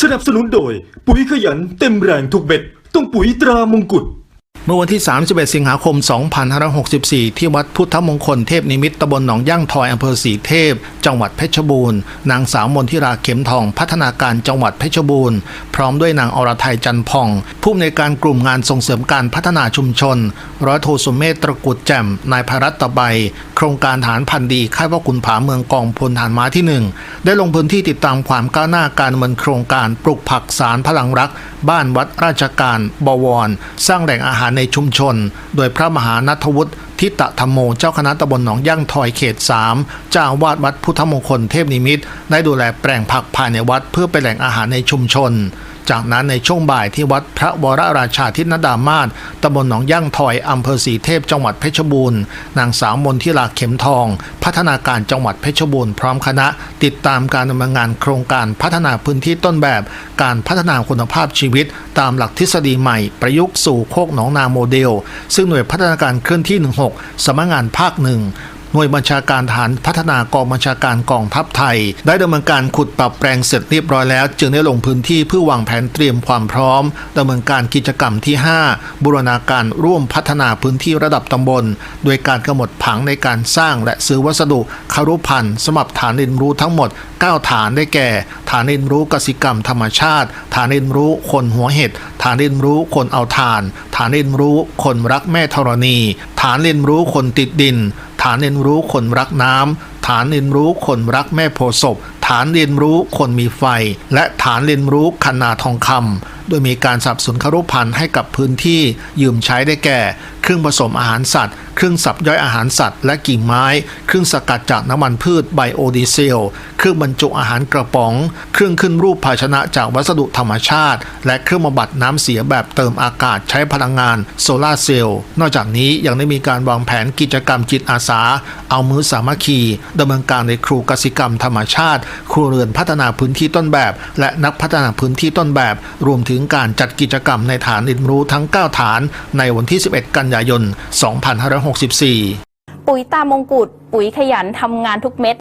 สนับสนุนโดย ปุ๋ยขยันเต็มแรงทุกเบ็ด ต้องปุ๋ยตรามงกุฎ เมื่อวันที่ 31 สิงหาคม 2564 ที่วัดพุทธมงคลเทพนิมิตตำบลหนองย่างทอยอำเภอศรีเทพ จังหวัดเพชรบูรณ์ นางสาวมนทิราเข็มทองพัฒนาการจังหวัดเพชรบูรณ์ พร้อมด้วยนางอรไทยจันพ่อง ผู้อำนวยการกลุ่มงานส่งเสริมการพัฒนาชุมชน ร้อยโทสุเมธตระกุดแจ่ม นายพรัตตะใบ โครงการฐานพันธุ์ดีค่ายพ่อขุนผาเมืองกองพลฐานม้าที่หนึ่งได้ลงพื้นที่ติดตามความก้าวหน้าการดำเนินโครงการปลูกผักสารพลังรัก บ้านวัดราชการบวร สร้างแหล่งอาหารในชุมชน โดยพระมหานัทวุฒิ ทิตธรรมโมเจ้าคณะตำบลหนองย่างทอยเขต 3 เจ้าวาดวัดพุทธมงคลเทพนิมิต ได้ดูแลแปลงผักภายในวัดเพื่อเป็นแหล่งอาหารในชุมชน จากนั้นในช่วงบ่ายที่วัดพระวรราชาทินดามาศตำบลหนองย่างทอยอำเภอศรีเทพจังหวัดเพชรบูรณ์ นางสาวมนทิลาเข็มทอง พัฒนาการจังหวัดเพชรบูรณ์พร้อมคณะ ติดตามการดำเนินงานโครงการพัฒนาพื้นที่ต้นแบบ การพัฒนาคุณภาพชีวิต ตามหลักทฤษฎีใหม่ ประยุกต์สู่โคกหนองนาโมเดล ซึ่งหน่วยพัฒนาการเคลื่อนที่ 16สำนักงานภาคหนึ่ง หน่วยบัญชาการฐานพัฒนากองบัญชาการกองทัพไทย ได้ดำเนินการขุดปรับแปลงเสร็จเรียบร้อยแล้ว จึงได้ลงพื้นที่เพื่อวางแผนเตรียมความพร้อมดำเนินการกิจกรรมที่ 5 บูรณาการร่วมพัฒนาพื้นที่ระดับตำบล โดยการกำหนดผังในการสร้างและซื้อวัสดุคารุพันธ์สมับฐานเรียนรู้ทั้งหมด 9 ฐานได้แก่ ฐานเรียนรู้กสิกรรมธรรมชาติ ฐานเรียนรู้คนหัวเห็ดฐานเรียนรู้คนเอาทาน ฐานเรียนรู้คนรักแม่ธรณี ฐานเรียนรู้คนติดดินานเรียนรู้คนรักน้ำฐานเรียนรู้คนรักแม่โพศพฐานเรียนรู้คนมีไฟ และฐานเรียนรู้คณาทองคำโดยมีการสับสนุนคารุพันธ์ให้กับพื้นที่ยืมใช้ได้แก่ เครื่องผสมอาหารสัตว์ เครื่องสับย่อยอาหารสัตว์ และกิ่งไม้ เครื่องสกัดจากน้ำมันพืชไบโอดีเซล เครื่องบรรจุอาหารกระป๋อง เครื่องขึ้นรูปภาชนะจากวัสดุธรรมชาติ และเครื่องบำบัดน้ำเสียแบบเติมอากาศใช้พลังงานโซลาร์เซลล์ นอกจากนี้ยังได้มีการวางแผนกิจกรรมจิตอาสา เอามือสามัคคีดำเนินการในครูกสิกรรมธรรมชาติ ครัวเรือนพัฒนาพื้นที่ต้นแบบ และนักพัฒนาพื้นที่ต้นแบบ รวมถึงการจัดกิจกรรมในฐานเรียนรู้ทั้ง 9 ฐาน ในวันที่ 11 กันยายน2564 ปุ๋ยตามงกุฎปุ๋ยขยันทำงานทุกเม็ด